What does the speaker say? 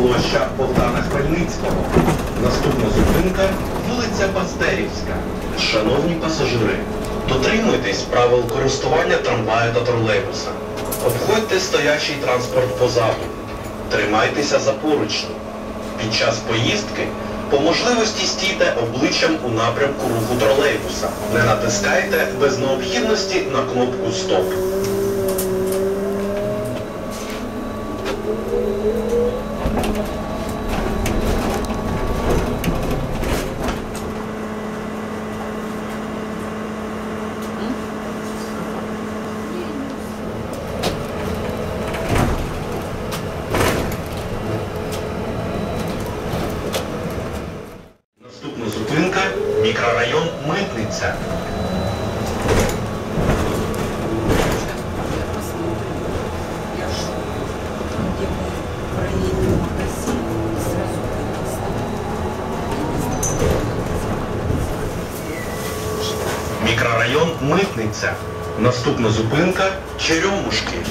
площа Богдана Хмельницького. Наступна зупинка вулиця Пастерівська. Шановні пасажири, дотримуйтесь правил користування трамваю та тролейбуса. Обходьте стоячий транспорт позаду. Тримайтеся за поручні. Під час поїздки по можливості стійте обличчям у напрямку руху тролейбуса. Не натискайте без необхідності на кнопку Стоп. Микрорайон Мытница. Микрорайон Митниця. Наступна зупинка Черемушки.